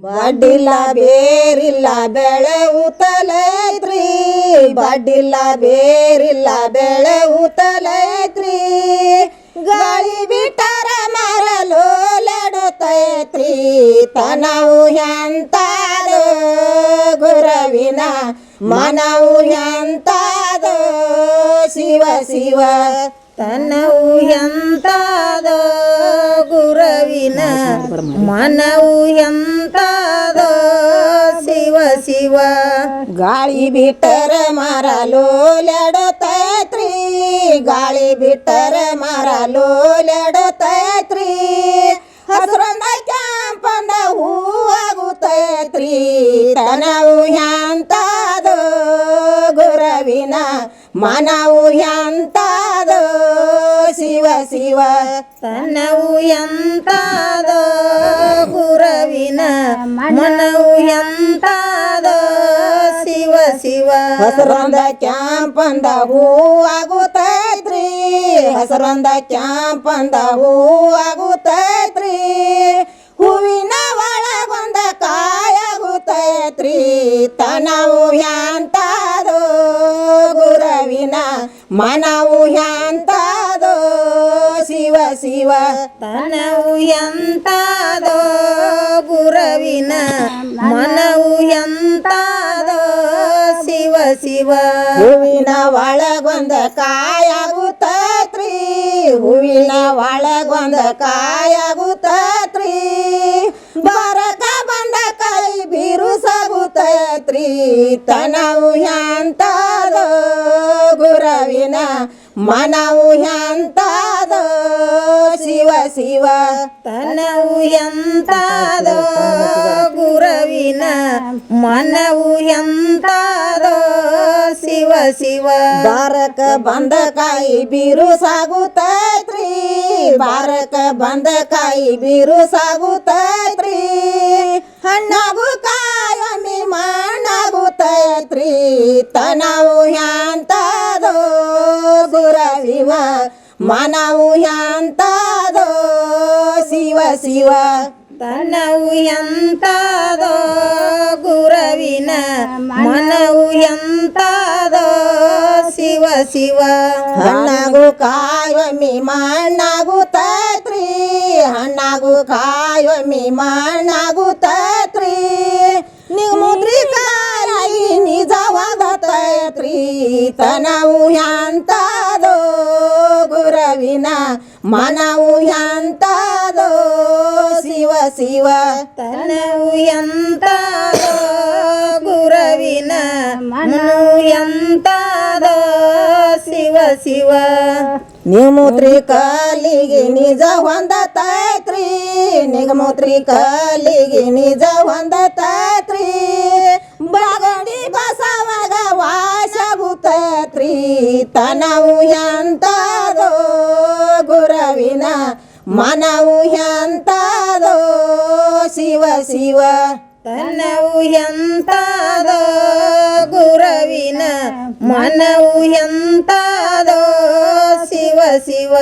ಬಡ್ಡಿಲ್ಲ ಬೇರಿಲ್ಲ ಬೆಳೆ ಉತ್ತಲೈತ್ರಿ ಬಡ್ಡಿಲ್ಲ ಬೇರಿಲ್ಲ ಬೆಳೆ ಉತ್ತಲೈತ್ರಿ ಗಾಳಿ ಬಿಟ್ಟರ ಮರಲು ಲಡುತ್ತೈತ್ರಿ ತನವು ಎಂತಾದು ಗುರವಿನ ಮನವು ಎಂತಾದು ಶಿವ ಶಿವ ತನ್ನವು ಎಂತಾದೋ ಗುರವಿನ ಮನವು ಎಂತಾದೋ ಶಿವ ಗಾಳಿ ಬಿಟ್ಟರ ಮರ ಲೋಲೆಡತೈತ್ರಿ ಗಾಳಿ ಬಿಟ್ಟರ ಮರ ಲೋಲೆಡತೈತ್ರಿ ಹಸ್ರಂದ ಕ್ಯಾಂಪಂದ ಹೂವಾಗುತ್ತೈತ್ರಿ ತನವು ಹ್ಯಾಂತಾದ ಗುರವಿನ ಮನವು ಎಂತಾದು ಶಿವ ತನವು ಎಂತಾದ ಗುರವಿನ ಮನವು ಎಂತಾದ ಶಿವ ಶಿವ. ಹಸರಂದ ಕ್ಯಾಂಪಂದ ಹೂವಾಗುತ್ತೈತ್ರಿ ಹಸರಂದ ಕ್ಯಾಂಪಂದ ಹೂವಾಗುತ್ತೈತ್ರಿ ಹೂವಿನ ಒಳಗೊಂದ ಕಾಯಾಗುತ್ತೈತ್ರಿ. ತನವು ಎಂತಾದ ಗುರವಿನ ಮನವು ಎಂತಾದು ಶಿವ ತನವು ಎಂತಾದೋ ಗುರವಿನ ಮನವು ಎಂತಾದೋ ಶಿವ ಶಿವ. ಹೂವಿನ ಒಳಗೊಂದ ಕಾಯಾಗುತ್ತೈತ್ರಿ, ಹೂವಿನ ಒಳಗೊಂದ ಕಾಯಾಗುತ್ತೈತ್ರಿ. ಬರಕ ಬಂದ ಕೈ ಬಿರುಸಾಗುತ್ತೈತ್ರಿ, ತನವು ಎಂತಾದೋ ಗುರವಿನ ಮನವು ಎಂತಾದೋ ಶಿವ ಶಿವ, ತನವು ಎಂತಾದೋ ಗುರವಿನ ಮನವು ಎಂತಾದೋ ಶಿವ ಶಿವ. ಬಾರಕ ಬಂದ ಕಾಯಿ ಬಿರುಸಾಗುತ್ತೈತ್ರಿ ಬಾರಕ ಬಂದ ಕಾಯಿ ಬಿರುಸಾಗುತ್ತೈತ್ರಿ ಹಣ್ಣಾಗು ಕಾಯಮಿ ಮಣ್ಣಾಗುತ್ತೈತ್ರಿ ತನವು ಎಂತಾದೋ ಗುರವಿವ ಮನವು ಎಂತಾದೋ ಶಿವ ಶಿವ ತನವು ಎಂತಾದೋ ಗುರವಿನ ಮನವು ಎಂತಾದೋ ಶಿವ ಶಿವ ಹಣ್ಣಾಗು ಕಾಯೊಮ್ಮಿ ಮಣ್ಣಾಗುತ್ತೈತ್ರಿ ಹಣ್ಣಾಗು ಕಾಯೊಮ್ಮಿ ಮಣ್ಣಾಗುತ್ತೈತ್ರಿ ನೀವು ಮುದ್ರಿ ಕಾಯಿ ನಿಜವಾಗತೈತ್ರಿ ತನವು ಎಂತಾದೋ ಗುರವಿನ ಮನವು ಎಂತಾದೋ ಶಿವ ಶಿವ. ತನವು ಎಂತಾದೋ ಗುರವಿನ ಮನವು ಎಂತಾದೋ ಶಿವ ಶಿವ. ನಿಮೂತ್ರಿ ಕಾಲಿಗೆ ನಿಜ ಹೊಂದತೈತ್ರಿ. ನಿಗಮೂತ್ರಿ ಕಾಲಿಗೆ ನಿಜ ಹೊಂದತೈತ್ರಿ. ಬಗಡಿ ಬಸವಾಗ ಎಂತದೋ ಎಂತಾದೋ ಗುರವಿನ ಮನವು ಎಂತದೋ ಶಿವ ಶಿವ. ತನವು ಎಂತದೋ ಗುರವಿನ ಮನವು ಎಂತದೋ ಶಿವ ಶಿವ.